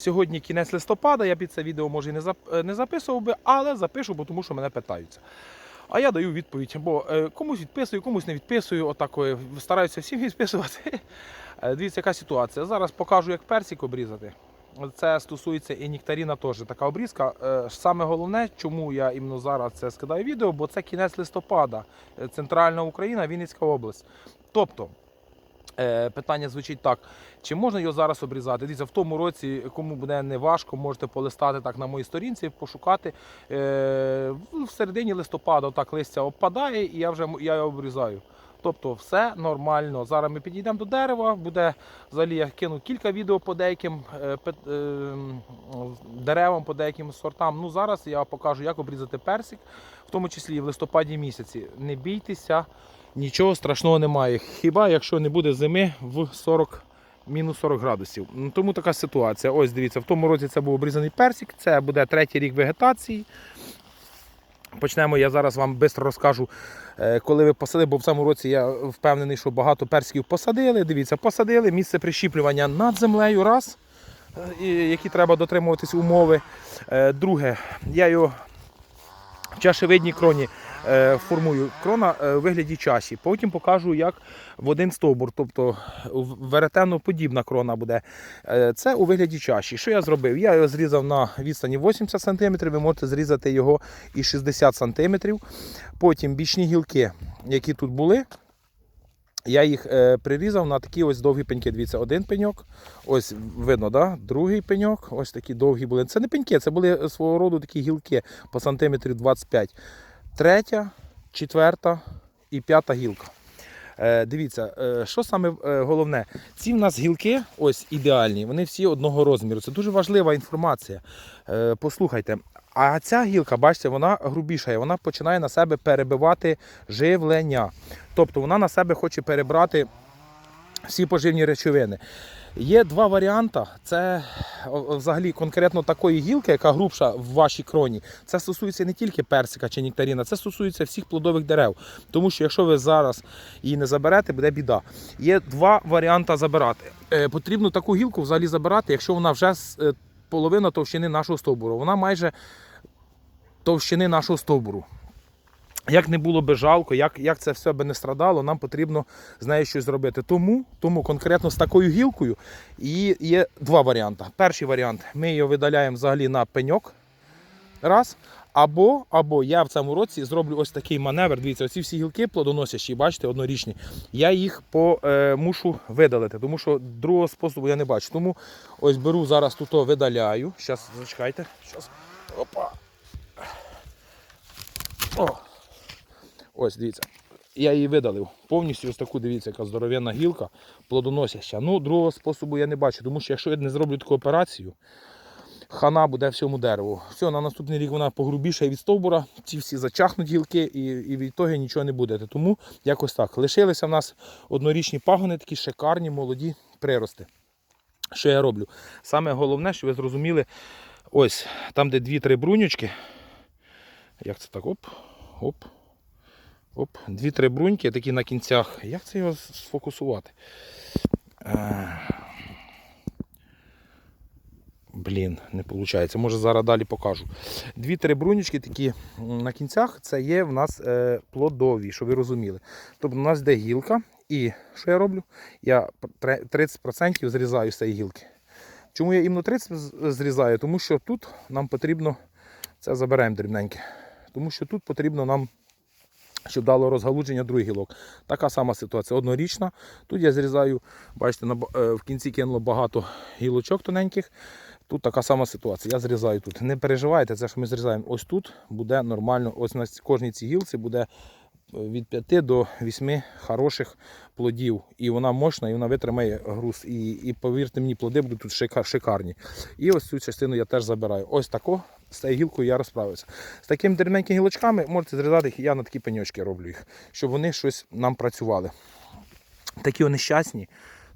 Сьогодні кінець листопада, я під це відео може і е, не записував би, але запишу, бо тому що мене питаються. А я даю відповідь, бо е, комусь відписую, комусь не відписую. Отакої стараюся всім відписувати. Е, Дивіться, яка ситуація. Зараз покажу, як персик обрізати. Це стосується і нектаріна теж така обрізка. Е, Саме головне, чому я іменно зараз це скидаю відео, бо це кінець листопада, е, центральна Україна, Вінницька область. Тобто, е, питання звучить так: чи можна його зараз обрізати? Дивіться, в тому році, кому буде не важко, можете полистати так на моїй сторінці, пошукати. Е, в середині листопада так листя опадає, і я вже я його обрізаю. Тобто все нормально. Зараз ми підійдемо до дерева. Буде взагалі я кину кілька відео по деяким е, е, деревам, по деяким сортам. Ну зараз я покажу, як обрізати персик, в тому числі в листопаді місяці. Не бійтеся, нічого страшного немає. Хіба якщо не буде зими в 40 мінус 40 градусів. Ну, Тому така ситуація. Ось дивіться, в тому році це був обрізаний персик, це буде третій рік вегетації. Почнемо, я зараз вам швидко розкажу, е, коли ви посадили, бо в цьому році я впевнений, що багато персиків посадили. Дивіться, посадили, місце прищіплювання над землею, раз, е, які треба дотримуватись умови. Е, Друге, я його в чашевидній кроні формую крона е, у вигляді чаші. Потім покажу, як в один стовбур, тобто веретено-подібна крона буде. Е, Це у вигляді чаші. Що я зробив? Я його зрізав на відстані 80 см, ви можете зрізати його і 60 см. Потім бічні гілки, які тут були. Я їх е, прирізав на такі ось довгі пеньки. Дивіться, один пеньок, ось видно, да? другий пеньок, ось такі довгі були. Це не пеньки, це були е, свого роду такі гілки по сантиметрів 25. Третя, четверта і п'ята гілка. Е, дивіться, е, що саме е, головне? Ці в нас гілки, ось ідеальні, вони всі одного розміру. Це дуже важлива інформація. Послухайте. А ця гілка, бачите, вона грубішає, вона починає на себе перебивати живлення. Тобто вона на себе хоче перебрати всі поживні речовини. Є два варіанти. Це взагалі конкретно такої гілки, яка грубша в вашій кроні. Це стосується не тільки персика чи нектаріна, це стосується всіх плодових дерев. Тому що якщо ви зараз її не заберете, буде біда. Є два варіанти забирати. Е, потрібно таку гілку взагалі забирати, якщо вона вже е, половина товщини нашого стовбуру. Вона майже товщини нашого стовбуру. Як не було би жалко, як, як це все би не страдало, нам потрібно з нею щось зробити. Тому, тому конкретно з такою гілкою її є два варіанти. Перший варіант ми її видаляємо взагалі на пеньок. Раз. Або, або я в цьому році зроблю ось такий маневр. Дивіться, оці всі гілки плодоносящі, бачите, однорічні. Я їх по, е, мушу видалити, тому що другого способу я не бачу. Тому ось беру зараз тут видаляю. Зараз зачекайте. Щас. Опа. О. Ось, дивіться. Я її видалив. Повністю ось таку, дивіться, яка здоровенна гілка, плодоносяща. Ну, другого способу я не бачу, тому що якщо я не зроблю таку операцію, хана буде всьому дереву. Все, на наступний рік вона погрубішає від стовбура, ці всі зачахнуть гілки і, і від того нічого не буде. Тому якось так. Лишилися в нас однорічні пагони, такі шикарні, молоді прирости. Що я роблю? Саме головне, що ви зрозуміли, ось там, де дві-три брунючки. Як це так? Оп, оп. Оп, дві-три бруньки такі на кінцях. Як це його сфокусувати? Е, Блін, не виходить. Може зараз далі покажу. Дві-три брунючки такі на кінцях це є в нас е, плодові, щоб ви розуміли. Тобто у нас йде гілка, і що я роблю? Я 30% зрізаю з цієї гілки. Чому я іменно 30 з- зрізаю? Тому що тут нам потрібно, це заберемо дрібненьке, тому що тут потрібно нам щоб дало розгалудження другий гілок. Така сама ситуація, однорічна. Тут я зрізаю, бачите, е, в кінці кинуло багато гілочок тоненьких. Тут така сама ситуація. Я зрізаю тут. Не переживайте, це що ми зрізаємо. Ось тут буде нормально. Ось на кожній цій гілці буде е, від 5 до 8 хороших плодів. І вона мощна, і вона витримає груз. І, і повірте мені, плоди будуть тут шикарні. І ось цю частину я теж забираю. Ось тако. З цією гілкою я розправився. З такими дрібненькими гілочками можете зрізати їх, я на такі пеньочки роблю їх, щоб вони щось нам працювали. Такі вони щасні,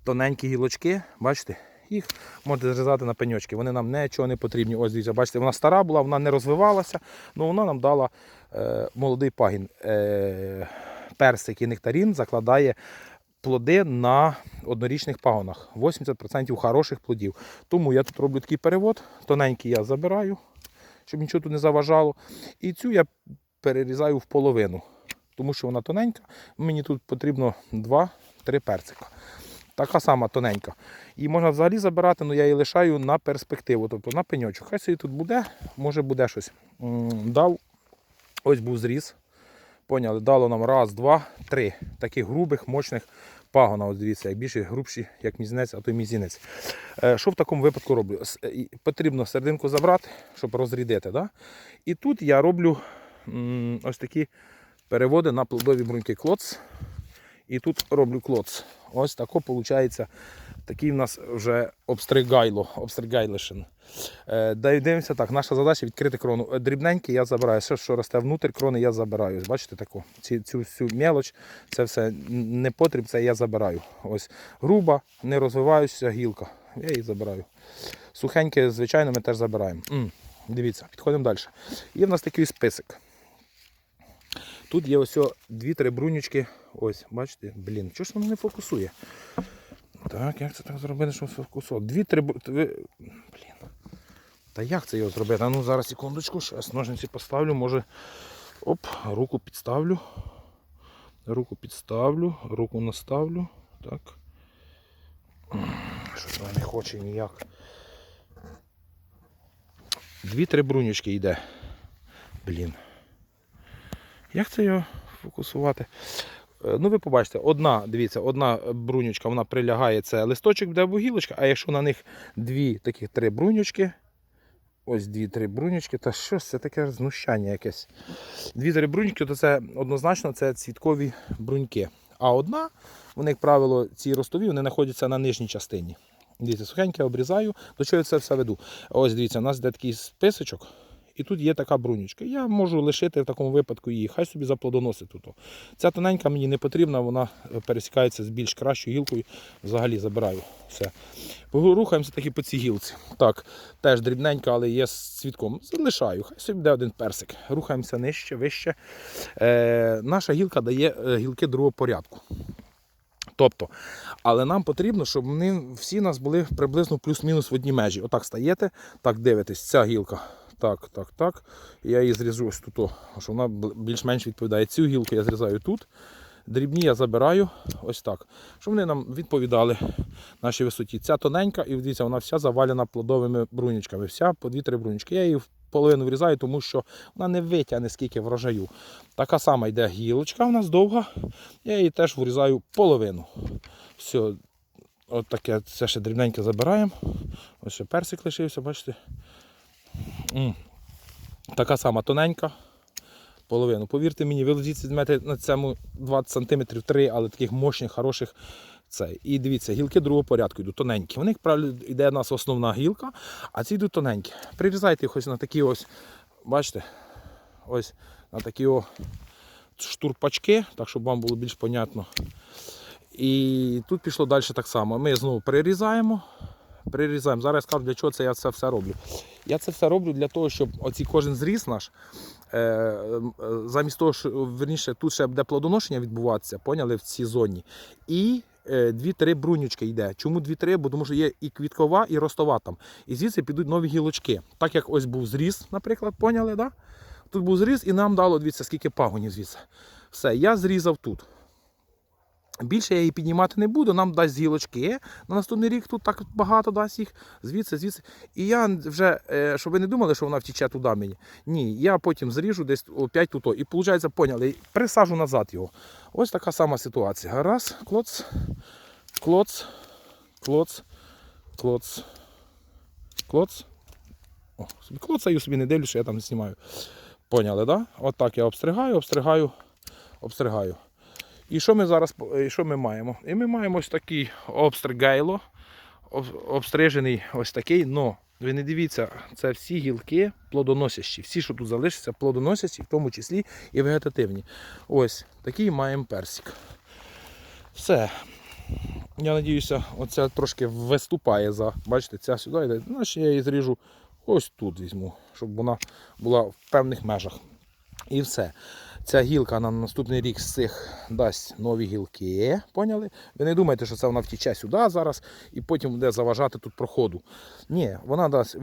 тоненькі гілочки, бачите, їх можете зрізати на пеньочки. Вони нам нічого не потрібні. Ось дивіться, бачите, вона стара була, вона не розвивалася, але вона нам дала е, молодий пагін. Е, персик і нектарін закладає плоди на однорічних пагонах. 80% хороших плодів. Тому я тут роблю такий перевод. Тоненький я забираю, щоб нічого тут не заважало. І цю я перерізаю в половину, тому що вона тоненька. Мені тут потрібно 2-3 перцика. Така сама тоненька. Її можна взагалі забирати, але я її лишаю на перспективу, тобто на пеньочок. Хай собі тут буде, може буде щось. Дав, ось був зріз. Поняли, дало нам раз, два, три таких грубих, мощних пагона. Ось дивіться, як більше грубші, як мізинець, а то й мізинець. Е, Що в такому випадку роблю? Е, Потрібно серединку забрати, щоб розрідити. Да? І тут я роблю ось такі переводи на плодові бруньки клоц. І тут роблю клоц. Ось тако виходить. Такий в нас вже обстригайло, обстригайлишин. Е, Дивимося так, наша задача відкрити крону. Е, Дрібненькі я забираю. Все, що росте внутрі крони, я забираю. Бачите таку? Ці, цю всю мелоч, це все не потріб, це я забираю. Ось груба, не розвиваюча гілка. Я її забираю. Сухеньке, звичайно, ми теж забираємо. М, Дивіться, підходимо далі. Є в нас такий список. Тут є ось дві-три брунючки. Ось, бачите, блін, чого ж воно не фокусує? Так, як це так зробити, щоб фокусував? Дві-три Блін. Та як це його зробити? А ну зараз секундочку, зараз ножниці поставлю, може. Оп, руку підставлю. Руку підставлю, руку наставлю. Так. Щось вона не хоче ніяк. Дві-три брунючки йде. Блін. Як це його фокусувати? Е, Ну, ви побачите, одна, дивіться, одна брунючка, вона прилягає, це листочок буде або гілочка, а якщо на них дві таких три брунючки, ось дві-три брунючки, то що це таке знущання якесь? Дві-три брунючки, то це однозначно це цвіткові бруньки. А одна, вони, як правило, ці ростові, вони знаходяться на нижній частині. Дивіться, сухеньке обрізаю, до чого я це все веду. Ось дивіться, у нас йде такий списочок. І тут є така брунючка. Я можу лишити в такому випадку її, хай собі заплодоносить тут. Ця тоненька мені не потрібна, вона е, пересікається з більш кращою гілкою. Взагалі забираю все. Рухаємося таки по цій гілці. Так, теж дрібненька, але є з цвітком. Залишаю, хай собі буде один персик. Рухаємося нижче, вище. Е, наша гілка дає е, гілки другого порядку. Тобто, але нам потрібно, щоб вони всі у нас були приблизно плюс-мінус в одній межі. Отак стаєте, так дивитесь, ця гілка. Так, так, так. Я її зріжу ось тут, що вона більш-менш відповідає. Цю гілку я зрізаю тут. Дрібні я забираю ось так. Щоб вони нам відповідали нашій висоті. Ця тоненька, і дивіться, вона вся завалена плодовими брунючками. Вся по 2-3 брунючки. Я її половину врізаю, тому що вона не витягне скільки врожаю. Така сама йде гілочка у нас довга. Я її теж врізаю половину. Все, от таке, це ще дрібненьке забираємо. Ось ще персик лишився, бачите. Така сама тоненька. Половину. Повірте мені, ви лежіть візьмете на цьому 20 см 3, але таких мощних, хороших. Це. І дивіться, гілки другого порядку йдуть тоненькі. У них правильно йде у нас основна гілка, а ці йдуть тоненькі. Прирізайте їх ось на такі ось, бачите, ось на такі о штурпачки, так щоб вам було більш понятно. І тут пішло далі так само. Ми знову перерізаємо. Прирізаємо. Зараз я скажу, для чого це я це все роблю. Я це все роблю для того, щоб оці кожен зріз наш, е, е, замість того, що верніше, тут ще буде плодоношення відбуватися, поняли, в цій зоні. І е, дві-три брунючки йде. Чому дві-три? Бо тому що є і квіткова, і ростова там. І звідси підуть нові гілочки. Так як ось був зріз, наприклад, поняли, да? Тут був зріз і нам дало, дивіться, скільки пагонів звідси. Все, я зрізав тут. Більше я її піднімати не буду, нам дасть гілочки. На наступний рік тут так багато дасть їх, звідси, звідси. І я вже, е, щоб ви не думали, що вона втіче туди мені. Ні, я потім зріжу десь опять тут. І виходить, поняли, присажу назад його. Ось така сама ситуація. Раз, клоц, клоц, клоц, клоц, клоц. О, собі клоцаю собі не дивлюсь, що я там знімаю. Поняли, так? Да? От я обстригаю, обстригаю, обстригаю. І що ми зараз і що ми маємо? І ми маємо ось такий обстригайло, об- обстрижений ось такий, но ви не дивіться, це всі гілки плодоносящі. Всі, що тут залишаться, плодоносящі, в тому числі і вегетативні. Ось такий маємо персик. Все. Я надіюся, оця трошки виступає за. Бачите, ця сюди йде. Значить я її зріжу ось тут візьму, щоб вона була в певних межах. І все. Ця гілка на наступний рік з цих дасть нові гілки. Поняли? Ви не думайте, що це вона втіче сюди зараз і потім буде заважати тут проходу. Ні, вона дасть.